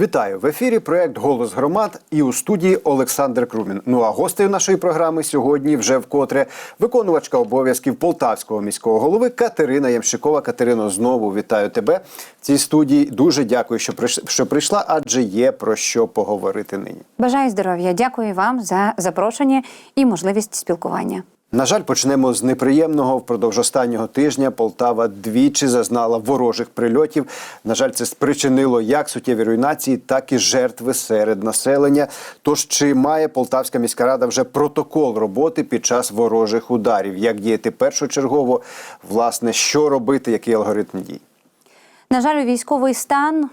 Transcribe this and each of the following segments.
Вітаю в ефірі. Проект Голос громад і у студії Олександр Крумін. Ну а гостею нашої програми сьогодні вже вкотре виконувачка обов'язків полтавського міського голови Катерина Ямщикова. Катерино, знову вітаю тебе в цій студії. Дуже дякую, що що прийшла, адже є про що поговорити нині. Бажаю здоров'я. Дякую вам за запрошення і можливість спілкування. На жаль, почнемо з неприємного. Впродовж останнього тижня Полтава двічі зазнала ворожих прильотів. На жаль, це спричинило як суттєві руйнації, так і жертви серед населення. Тож чи має Полтавська міська рада вже протокол роботи під час ворожих ударів? Як діяти першочергово? Власне, що робити, який алгоритм дій? На жаль, військовий стан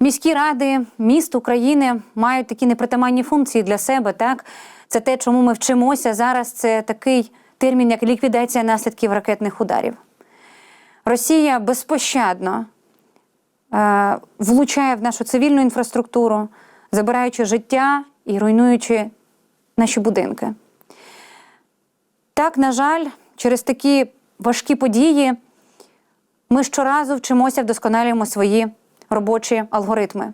міські ради міст України мають такі непритаманні функції для себе. Так, це те, чому ми вчимося зараз. Це такий термін, як ліквідація наслідків ракетних ударів. Росія безпощадно е, влучає в нашу цивільну інфраструктуру, забираючи життя і руйнуючи наші будинки. Так, на жаль, через такі важкі події ми щоразу вчимося, вдосконалюємо свої робочі алгоритми.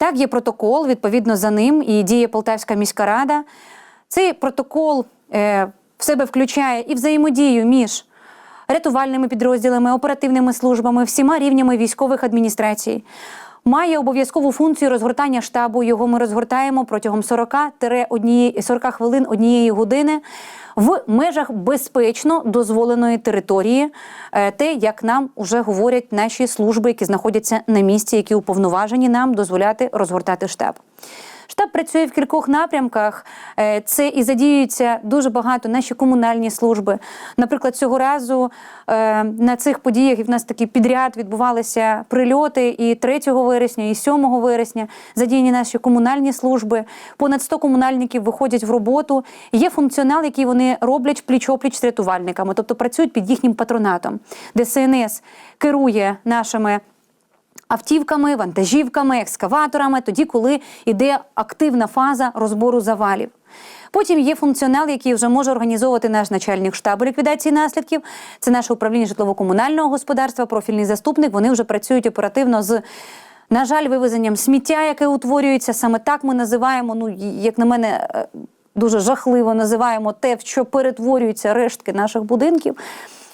Так, є протокол, відповідно за ним і діє Полтавська міська рада. Цей протокол е, в себе включає і взаємодію між рятувальними підрозділами, оперативними службами, всіма рівнями військових адміністрацій. Має обов'язкову функцію розгортання штабу. Його ми розгортаємо протягом 40-1 40 хвилин однієї години в межах безпечно дозволеної території. Е, Те, як нам вже говорять наші служби, які знаходяться на місці, які уповноважені нам дозволяти розгортати штаб. Штаб працює в кількох напрямках. Е, Це і задіюються дуже багато наші комунальні служби. Наприклад, цього разу е, на цих подіях і в нас такий підряд відбувалися прильоти і 3 вересня, і 7 вересня. Задіяні наші комунальні служби. Понад 100 комунальників виходять в роботу. Є функціонал, який вони роблять пліч-опліч з рятувальниками, тобто працюють під їхнім патронатом, де СНС керує нашими автівками, вантажівками, екскаваторами, тоді, коли йде активна фаза розбору завалів. Потім є функціонал, який вже може організовувати наш начальник штабу ліквідації наслідків. Це наше управління житлово-комунального господарства, профільний заступник. Вони вже працюють оперативно з. На жаль, вивезенням сміття, яке утворюється, саме так ми називаємо. Ну, як на мене, е, дуже жахливо називаємо те, в що перетворюються рештки наших будинків.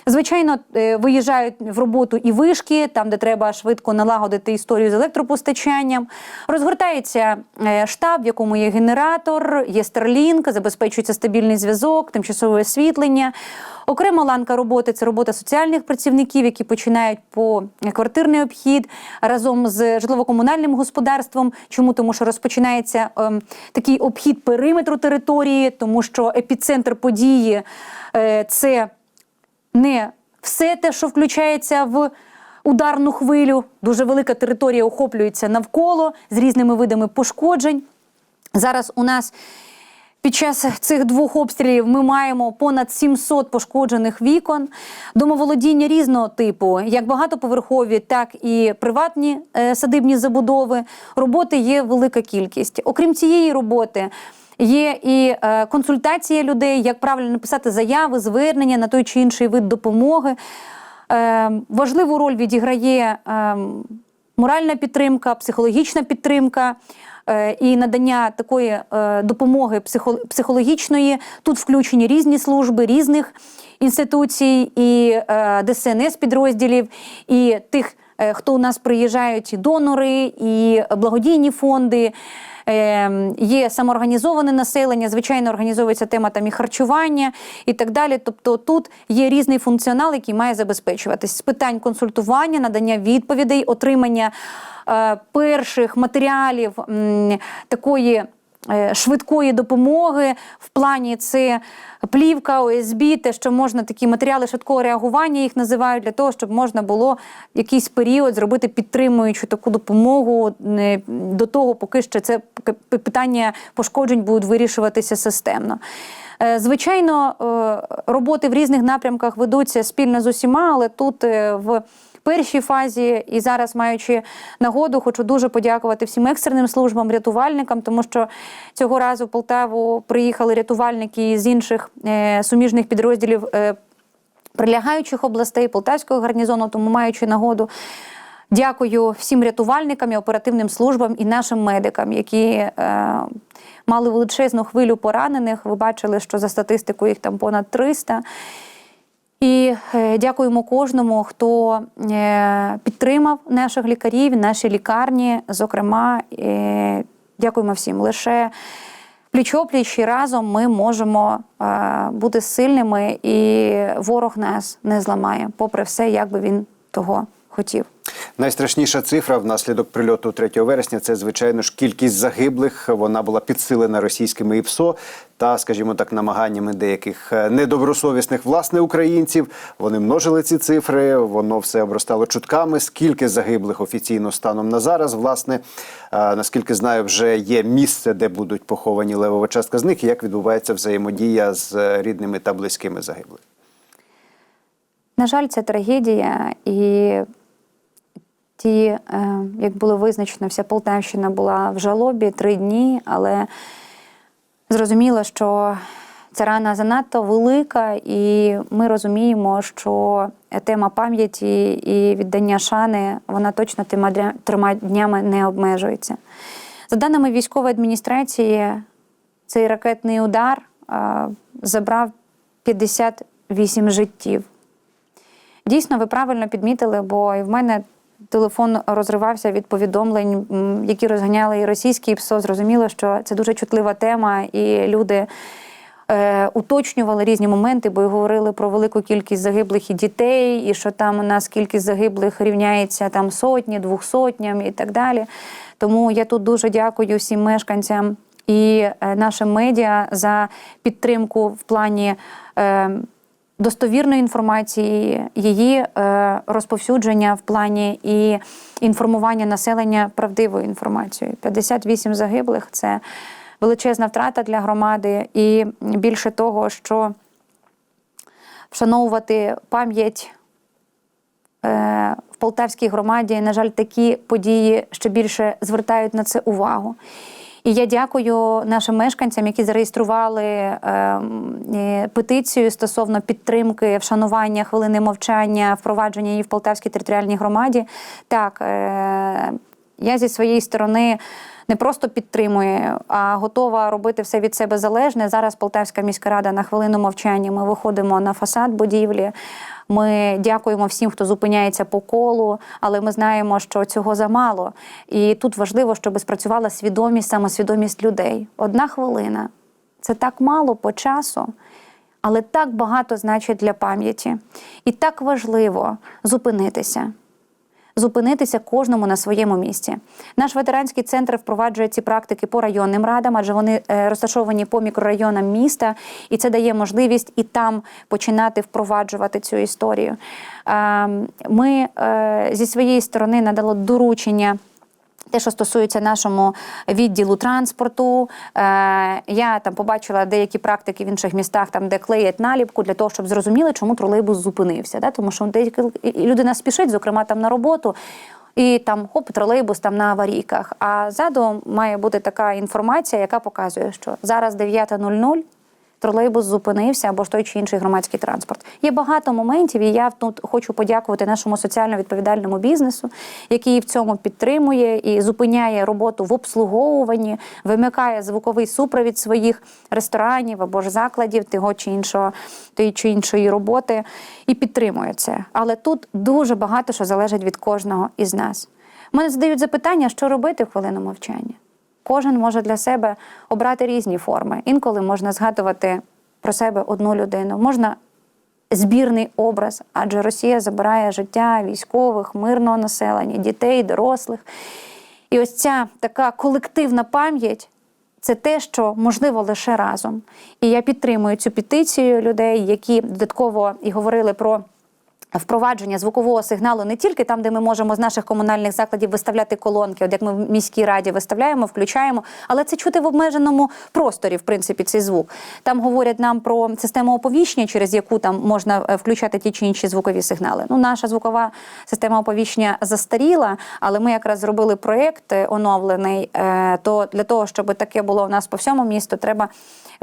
Звичайно, е, виїжджають в роботу і вишки, там, де треба швидко налагодити історію з електропостачанням. Розгортається е, штаб, в якому є генератор, є Starlink, забезпечується стабільний зв'язок, тимчасове освітлення. Окрема ланка роботи це робота соціальних працівників, які починають по квартирний обхід разом з житлово-комунальним господарством. Чому тому, що розпочинається ем, такий обхід периметру території, тому що епіцентр події е, це не все те, що включається в ударну хвилю. Дуже велика територія охоплюється навколо з різними видами пошкоджень. Зараз у нас під час цих двох обстрілів ми маємо понад 700 пошкоджених вікон, домоволодіння різного типу, як багатоповерхові, так і приватні е, садибні забудови. Роботи є велика кількість. Окрім цієї роботи. Є і е, консультація людей, як правильно написати заяви, звернення на той чи інший вид допомоги. Е, важливу роль відіграє е, моральна підтримка, психологічна підтримка і надання такої допомоги психологічної. Тут включені різні служби різних інституцій, і ДСНС підрозділів, і тих, хто у нас приїжджають, і донори, і благодійні фонди. Е, Є самоорганізоване населення, звичайно, організовується тема там і харчування і так далі. Тобто тут є різний функціонал, який має забезпечуватись з питань консультування, надання відповідей, отримання е, перших матеріалів м, такої. Е, Швидкої допомоги в плані це плівка, ОСБ, те, що можна такі матеріали швидкого реагування їх називають для того, щоб можна було якийсь період зробити підтримуючу таку допомогу до того, поки ще це питання пошкоджень будуть вирішуватися системно. Е, Звичайно, е, роботи в різних напрямках ведуться спільно з усіма, але тут в першій фазі і зараз, маючи нагоду, хочу дуже подякувати всім екстреним службам, рятувальникам, тому що цього разу в Полтаву приїхали рятувальники з інших е, суміжних підрозділів. е, Прилягаючих областей Полтавського гарнізону, тому маючи нагоду Дякую всім рятувальникам і оперативним службам і нашим медикам, які е, мали величезну хвилю поранених. Ви бачили, що за статистикою їх там понад 300. І е, дякуємо кожному, хто е, підтримав наших лікарів, наші лікарні. Зокрема, е, дякуємо всім. Лише пліч-опліч і разом ми можемо бути сильними, і ворог нас не зламає, попри все, як би він того хотів. Найстрашніша цифра внаслідок прильоту 3 вересня це, звичайно ж, кількість загиблих. Вона була підсилена російськими ІПСО та, скажімо так, намаганнями деяких е, недобросовісних власне українців. Вони множили ці цифри, воно все обростало чутками. Скільки загиблих офіційно станом на зараз, власне, е, наскільки знаю, вже є місце, де будуть поховані левова частка з них, і як відбувається взаємодія з е, рідними та близькими загиблих. На жаль, це трагедія, і ті, е, як було визначено, вся Полтавщина була в жалобі три дні, але зрозуміло, що ця рана занадто велика, і ми розуміємо, що тема пам'яті і віддання шани вона точно тима трьома днями не обмежується. За даними військової адміністрації, цей ракетний удар е, забрав 58 життів. Дійсно, ви правильно підмітили, бо і в мене телефон розривався від повідомлень, які розганяли і російські і ПСО. Зрозуміло, що це дуже чутлива тема, і люди е, уточнювали різні моменти, бо говорили про велику кількість загиблих і дітей, і що там у нас кількість загиблих рівняється там сотні, двохсотням і так далі. Тому я тут дуже дякую всім мешканцям і е, нашим медіа за підтримку в плані. Достовірної інформації, її е, розповсюдження в плані і інформування населення правдивою інформацією. 58 загиблих це величезна втрата для громади, і більше того, що вшановувати пам'ять е, в Полтавській громаді, на жаль, такі події ще більше звертають на це увагу. І я дякую нашим мешканцям, які зареєстрували е, петицію стосовно підтримки, вшанування хвилини мовчання, впровадження її в Полтавській територіальній громаді. Так, е, я зі своєї сторони не просто підтримую, а готова робити все від себе залежне. Зараз Полтавська міська рада на хвилину мовчання. Ми виходимо на фасад будівлі. Ми дякуємо всім, хто зупиняється по колу, але ми знаємо, що цього замало. І тут важливо, щоб спрацювала свідомість, самосвідомість людей. Одна хвилина це так мало по часу. Але так багато значить для пам'яті. І так важливо зупинитися зупинитися кожному на своєму місці. Наш ветеранський центр впроваджує ці практики по районним радам, адже вони е, розташовані по мікрорайонам міста, і це дає можливість і там починати впроваджувати цю історію. Е, Ми е, зі своєї сторони надало доручення. Те, що стосується нашому відділу транспорту, е, я там побачила деякі практики в інших містах, там де клеять наліпку для того, щоб зрозуміли, чому тролейбус зупинився. Да? Тому що деякі людина спішить, зокрема там на роботу. І там хоп, тролейбус там на аварійках. А ззаду має бути така інформація, яка показує, що зараз 9.00, тролейбус зупинився або ж той чи інший громадський транспорт. Є багато моментів, і я тут хочу подякувати нашому соціально відповідальному бізнесу, який в цьому підтримує і зупиняє роботу в обслуговуванні, вимикає звуковий супровід своїх ресторанів або ж закладів того чи іншого тої чи іншої роботи і підтримує це. Але тут дуже багато що залежить від кожного із нас. Мене задають запитання, що робити в хвилину мовчання. Кожен може для себе обрати різні форми. Інколи можна згадувати про себе одну людину, можна збірний образ, адже Росія забирає життя військових, мирного населення, дітей, дорослих. І ось ця така колективна пам'ять це те, що можливо лише разом. І я підтримую цю петицію людей, які додатково і говорили про. Впровадження звукового сигналу не тільки там, де ми можемо з наших комунальних закладів виставляти колонки, от як ми в міській раді виставляємо, включаємо, але це чути в обмеженому просторі, в принципі, цей звук. Там говорять нам про систему оповіщення, через яку там можна е, включати ті чи інші звукові сигнали. Ну, наша звукова система оповіщення застаріла, але ми якраз зробили проєкт е, оновлений. е, То для того, щоб таке було у нас по всьому місту, треба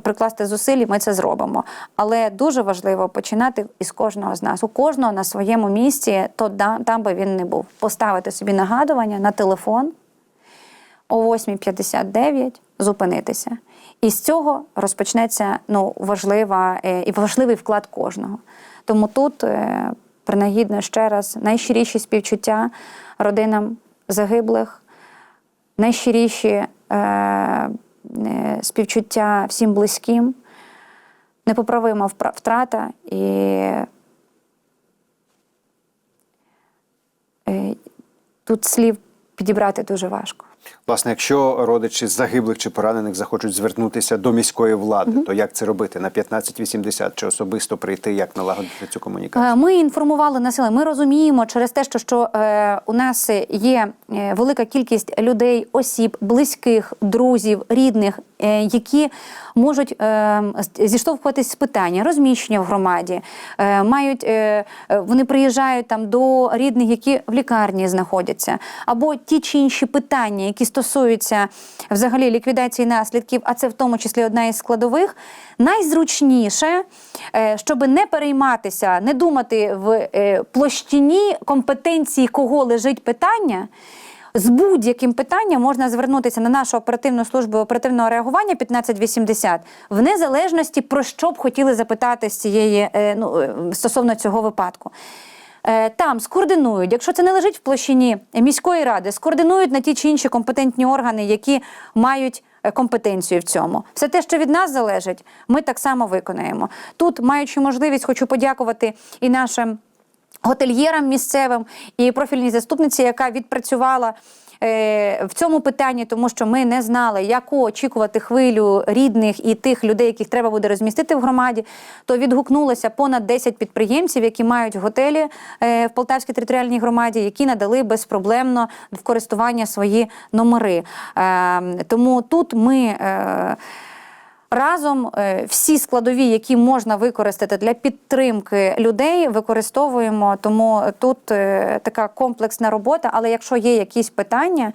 прикласти зусиль, і ми це зробимо. Але дуже важливо починати із кожного з нас. У кожного на своєму місці, то там би він не був. Поставити собі нагадування на телефон о 8.59 зупинитися. І з цього розпочнеться ну, важлива е, і важливий вклад кожного. Тому тут е, принагідно ще раз найщиріші співчуття родинам загиблих, найщиріші е, співчуття всім близьким, непоправима втрата і е, тут слів підібрати дуже важко. Власне, якщо родичі загиблих чи поранених захочуть звернутися до міської влади, то як це робити? На 1580 чи особисто прийти, як налагодити цю комунікацію? Е, Ми інформували населення. Ми розуміємо через те, що, що е, у нас є е, велика кількість людей, осіб, близьких, друзів, рідних, які можуть е, зіштовхуватись з питання розміщення в громаді. Е, мають е, е, вони приїжджають там до рідних, які в лікарні знаходяться, або ті чи інші питання, які стосуються взагалі ліквідації наслідків, а це в тому числі одна із складових. Найзручніше, е, щоб не перейматися, не думати в е, площині компетенції, кого лежить питання. З будь-яким питанням можна звернутися на нашу оперативну службу оперативного реагування 1580 в незалежності про що б хотіли запитати з цієї е, ну, е, стосовно цього випадку. Е, Там скоординують, якщо це не лежить в площині міської ради, скоординують на ті чи інші компетентні органи, які мають компетенцію в цьому. Все те, що від нас залежить, ми так само виконаємо. Тут, маючи можливість, хочу подякувати і нашим готельєрам місцевим і профільній заступниці, яка відпрацювала. е, В цьому питанні, тому що ми не знали, яку очікувати хвилю рідних і тих людей, яких треба буде розмістити в громаді, то відгукнулося понад 10 підприємців, які мають готелі е, в Полтавській територіальній громаді, які надали безпроблемно в користування свої номери. Е, Тому тут ми. Разом е, всі складові, які можна використати для підтримки людей, використовуємо. Тому тут е, така комплексна робота. Але якщо є якісь питання,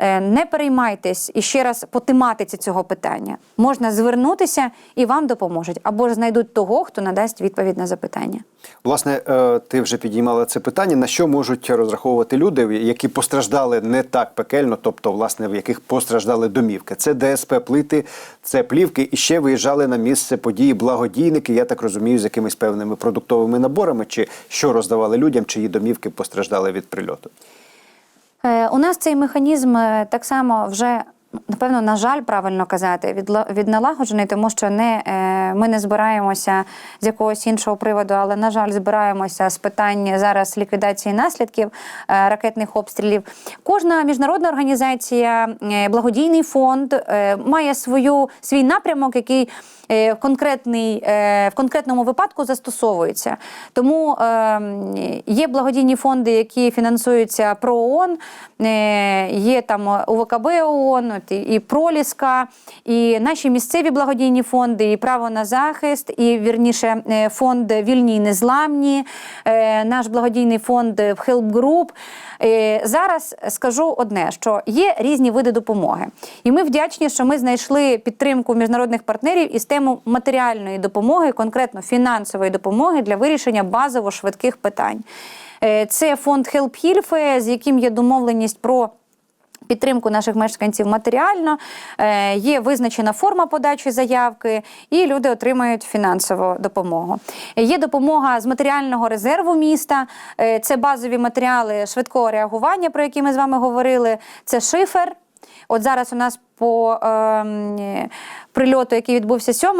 не переймайтесь і ще раз по тематиці цього питання можна звернутися і вам допоможуть або ж знайдуть того, хто надасть відповідь на запитання. Власне, е, ти вже підіймала це питання. На що можуть розраховувати люди, які постраждали не так пекельно, тобто, власне, в яких постраждали домівки? Це ДСП плити, це плівки, і ще виїжджали на місце події благодійники. Я так розумію, з якимись певними продуктовими наборами, чи що роздавали людям, чиї домівки постраждали від прильоту. Е, У нас цей механізм е, так само вже. Напевно, на жаль, правильно казати, відла- відналагоджений, тому що не, е, ми не збираємося з якогось іншого приводу, але, на жаль, збираємося з питань зараз ліквідації наслідків е, ракетних обстрілів. Кожна міжнародна організація, е, благодійний фонд має свою, свій напрямок, який е, конкретний, в конкретному випадку застосовується. Тому е, є благодійні фонди, які фінансуються про ООН, є там УВКБ ООН, і- Проліска, і наші місцеві благодійні фонди, і право на захист, і вірніше е, фонд Вільні і незламні, е, наш благодійний фонд Help Group. Е, Зараз скажу одне, що є різні види допомоги, і ми вдячні, що ми знайшли підтримку міжнародних партнерів і систему матеріальної допомоги, конкретно фінансової допомоги для вирішення базово швидких питань. Це фонд Help Hilfe, з яким є домовленість про. Підтримку наших мешканців матеріально Е, є визначена форма подачі заявки, і люди отримають фінансову допомогу. Е, Є допомога з матеріального резерву міста. Е, Це базові матеріали швидкого реагування, про які ми з вами говорили. Це шифер. От зараз у нас по ем, прильоту, який відбувся 7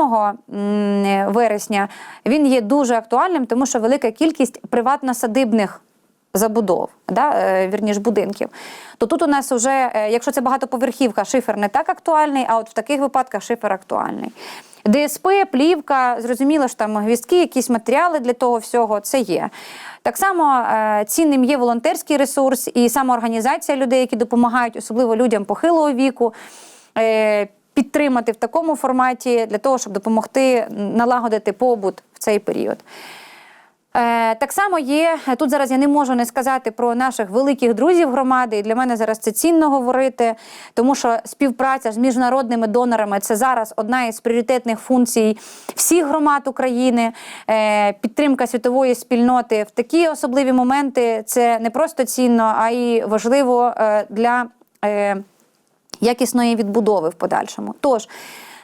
вересня, він є дуже актуальним, тому що велика кількість приватно-садибних забудов, да, е, вірніш будинків. То тут у нас вже, е, якщо це багатоповерхівка, шифер не так актуальний, а от в таких випадках шифер актуальний. ДСП, плівка, зрозуміло, що там гвіздки, якісь матеріали для того всього, це є. Так само е, цінним є волонтерський ресурс і самоорганізація людей, які допомагають, особливо людям похилого віку. Підтримати в такому форматі для того, щоб допомогти налагодити побут в цей період. Е, так само є тут зараз я не можу не сказати про наших великих друзів громади. І для мене зараз це цінно говорити, тому що співпраця з міжнародними донорами це зараз одна із пріоритетних функцій всіх громад України. Е, підтримка світової спільноти в такі особливі моменти це не просто цінно, а й важливо е, для. Е, якісної відбудови в подальшому. Тож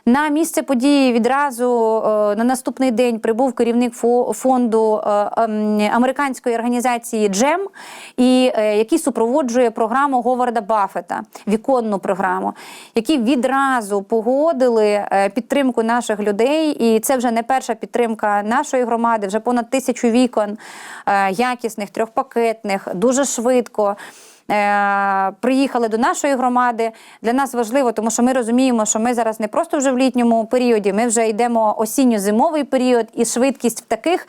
на місце події відразу е, на наступний день прибув керівник фо- фонду е, ем, американської організації Джем, і е, який супроводжує програму Говарда Баффета, віконну програму, які відразу погодили підтримку наших людей. І це вже не перша підтримка нашої громади, вже понад тисячу вікон якісних, трьохпакетних, дуже швидко приїхали до нашої громади. Для нас важливо, тому що ми розуміємо, що ми зараз не просто вже в літньому періоді, ми вже йдемо осінньо-зимовий період, і швидкість в таких.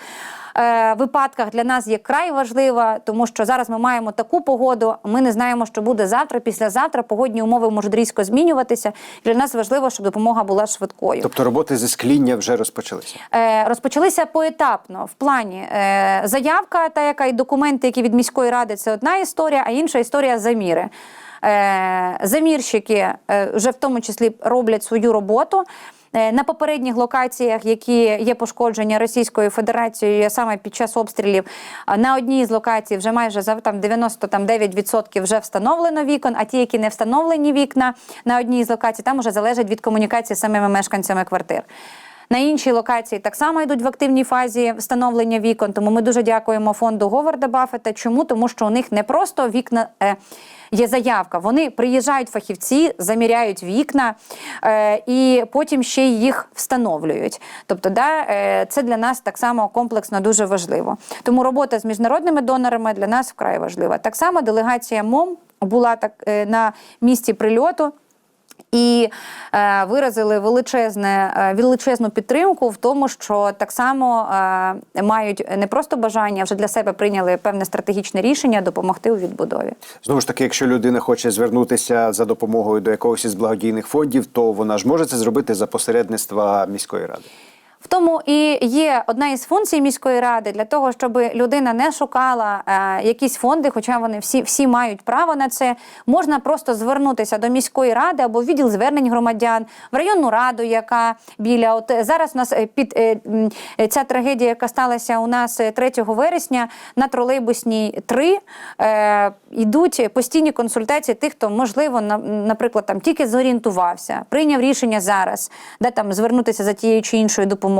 Е, Випадках для нас є край важлива, тому що зараз ми маємо таку погоду. Ми не знаємо, що буде завтра, післязавтра. Погодні умови можуть різко змінюватися. Для нас важливо, щоб допомога була швидкою. Тобто роботи зі скління вже розпочалися. Е, розпочалися поетапно в плані е, заявка, та яка і документи, які від міської ради, це одна історія, а інша історія заміри. Замірщики вже в тому числі роблять свою роботу. Е, На попередніх локаціях, які є пошкодження Російською Федерацією, саме під час обстрілів, на одній з локацій вже майже там 99% вже встановлено вікон, а ті, які не встановлені вікна на одній з локацій, там вже залежить від комунікації з самими мешканцями квартир. На іншій локації так само йдуть в активній фазі встановлення вікон. Тому ми дуже дякуємо фонду Говарда Баффета. Чому? Тому що у них не просто вікна. Е, Є заявка, вони приїжджають фахівці, заміряють вікна е, і потім ще їх встановлюють. Тобто, да, е, це для нас так само комплексно дуже важливо. Тому робота з міжнародними донорами для нас вкрай важлива. Так само делегація МОМ була так е, на місці прильоту. І е, виразили величезне, е, величезну підтримку в тому, що так само е, мають не просто бажання, а вже для себе прийняли певне стратегічне рішення допомогти у відбудові. Знову ж таки, якщо людина хоче звернутися за допомогою до якогось із благодійних фондів, то вона ж може це зробити за посередництва міської ради. В тому і є одна із функцій міської ради для того, щоб людина не шукала е, якісь фонди, хоча вони всі, всі мають право на це. Можна просто звернутися до міської ради або відділ звернень громадян, в районну раду, яка біля от е, зараз у нас е, під е, е, ця трагедія, яка сталася у нас е, 3 вересня на тролейбусній 3, е, йдуть постійні консультації тих, хто можливо на, наприклад, там тільки зорієнтувався, прийняв рішення зараз, де там звернутися за тією чи іншою допомогою,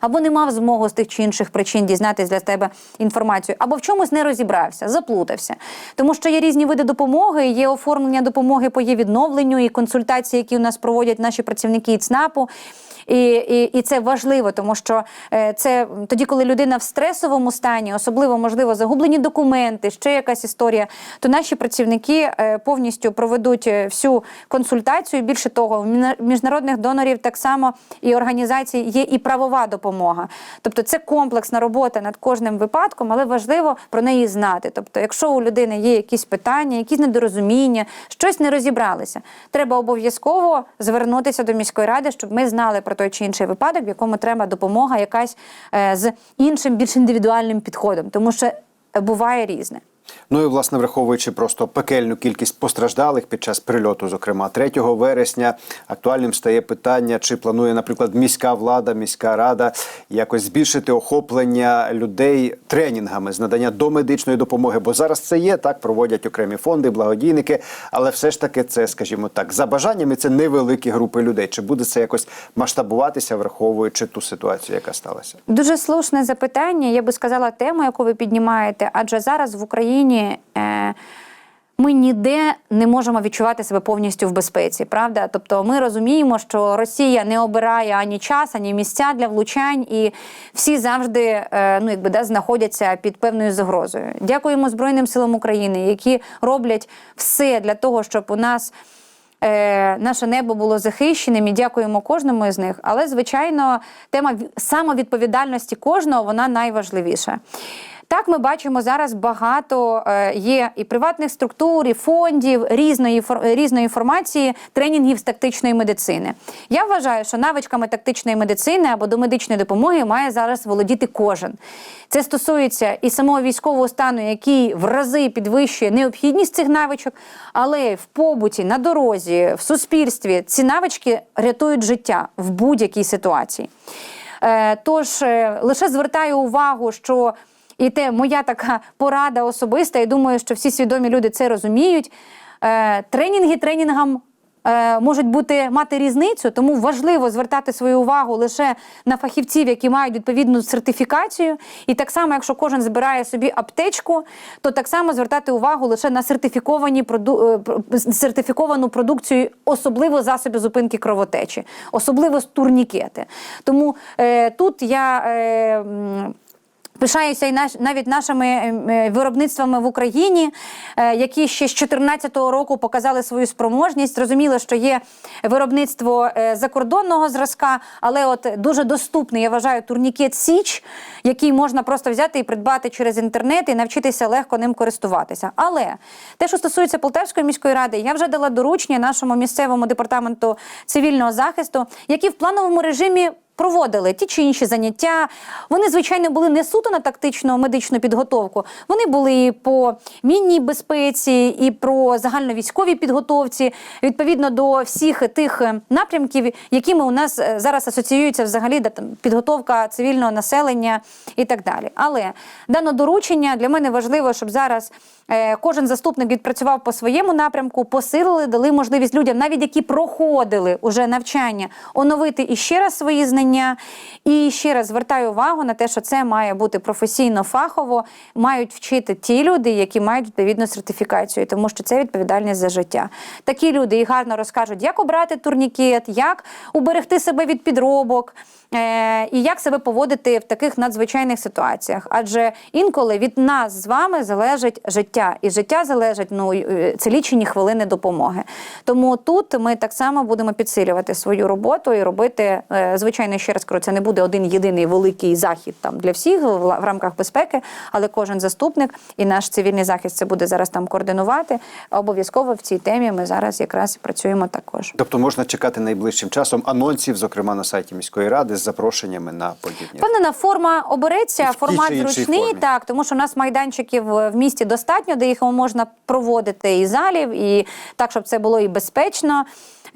або не мав змогу з тих чи інших причин дізнатись для тебе інформацію, або в чомусь не розібрався, заплутався. Тому що є різні види допомоги, є оформлення допомоги по є відновленню і консультації, які у нас проводять наші працівники ЦНАПу. І, і, і це важливо, тому що е, це тоді, коли людина в стресовому стані, особливо можливо загублені документи, ще якась історія, то наші працівники е, повністю проведуть е, всю консультацію. Більше того, міна- міжнародних донорів так само і організацій є і правова допомога. Тобто це комплексна робота над кожним випадком, але важливо про неї знати. Тобто, якщо у людини є якісь питання, якісь недорозуміння, щось не розібралися, треба обов'язково звернутися до міської ради, щоб ми знали про той чи інший випадок, в якому треба допомога якась е, з іншим, більш індивідуальним підходом, тому що буває різне. Ну і власне враховуючи просто пекельну кількість постраждалих під час прильоту, зокрема 3 вересня, актуальним стає питання, чи планує, наприклад, міська влада, міська рада якось збільшити охоплення людей тренінгами з надання домедичної допомоги. Бо зараз це є, так проводять окремі фонди, благодійники, але все ж таки це, скажімо так, за бажаннями це невеликі групи людей. Чи буде це якось масштабуватися, враховуючи ту ситуацію, яка сталася? Дуже слушне запитання. Я би сказала тему, яку ви піднімаєте, адже зараз в Україні. Е, ми ніде не можемо відчувати себе повністю в безпеці, правда? Тобто ми розуміємо, що Росія не обирає ані час, ані місця для влучань, і всі завжди е, ну, якби, да, знаходяться під певною загрозою. Дякуємо Збройним силам України, які роблять все для того, щоб у нас е, наше небо було захищеним і дякуємо кожному із них. Але, звичайно, тема самовідповідальності кожного вона найважливіша. Так, ми бачимо зараз багато е, є і приватних структур, і фондів різної різної формації тренінгів з тактичної медицини. Я вважаю, що навичками тактичної медицини або до медичної допомоги має зараз володіти кожен. Це стосується і самого військового стану, який в рази підвищує необхідність цих навичок, але в побуті, на дорозі, в суспільстві ці навички рятують життя в будь-якій ситуації. Е, Тож е, лише звертаю увагу, що і те моя така порада особиста, і думаю, що всі свідомі люди це розуміють. Е, Тренінги тренінгам. е, Можуть бути мати різницю, тому важливо звертати свою увагу лише на фахівців, які мають відповідну сертифікацію. І так само, якщо кожен збирає собі аптечку, то так само звертати увагу лише на сертифіковані е, сертифіковану продукцію, особливо засоби зупинки кровотечі, особливо турнікети. Тому е, тут я. Е, Пишаюся і наш навіть нашими ем, е, виробництвами в Україні, е, які ще з 2014 року показали свою спроможність. Зрозуміло, що є виробництво е, закордонного зразка, але от дуже доступний, я вважаю, турнікет Січ, який можна просто взяти і придбати через інтернет і навчитися легко ним користуватися. Але те, що стосується Полтавської міської ради, я вже дала доручення нашому місцевому департаменту цивільного захисту, які в плановому режимі проводили ті чи інші заняття. Вони, звичайно, були не суто на тактичну медичну підготовку. Вони були і по мінній безпеці, і про загальновійськовій підготовці, відповідно до всіх тих е, напрямків, якими у нас е, зараз асоціюється взагалі підготовка цивільного населення і так далі. Але дано доручення для мене важливо, щоб зараз. Е, Кожен заступник відпрацював по своєму напрямку, посилили, дали можливість людям, навіть які проходили уже навчання, оновити іще раз свої знання. І ще раз звертаю увагу на те, що це має бути професійно фахово, мають вчити ті люди, які мають відповідну сертифікацію, тому що це відповідальність за життя. Такі люди і гарно розкажуть, як обрати турнікет, як уберегти себе від підробок. Е, і як себе поводити в таких надзвичайних ситуаціях? Адже інколи від нас з вами залежить життя, і життя залежить ну е, це лічені хвилини допомоги. Тому тут ми так само будемо підсилювати свою роботу і робити, е, звичайно, ще раз кажу, це не буде один єдиний великий захід там для всіх в, рамках безпеки, але кожен заступник і наш цивільний захист це буде зараз там координувати. Обов'язково в цій темі ми зараз якраз і працюємо також. Тобто можна чекати найближчим часом анонсів, зокрема на сайті міської ради, з запрошеннями на подібні. Впевнена, форма обереться, формат зручний, так, тому що у нас майданчиків в місті достатньо, де їх можна проводити і залів, і так, щоб це було і безпечно.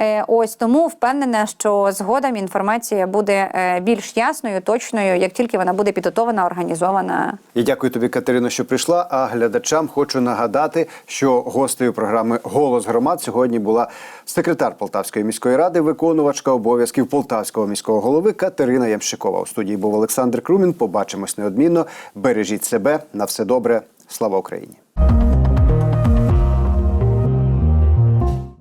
Е, Ось тому впевнена, що згодом інформація буде е, більш ясною, точною, як тільки вона буде підготована, організована. Я дякую тобі, Катерино, що прийшла. А глядачам хочу нагадати, що гостею програми Голос громад сьогодні була секретар Полтавської міської ради, виконувачка обов'язків Полтавського міського голови Катерина Ямщикова. У студії був Олександр Крумін. Побачимось неодмінно. Бережіть себе на все добре. Слава Україні! Thank you.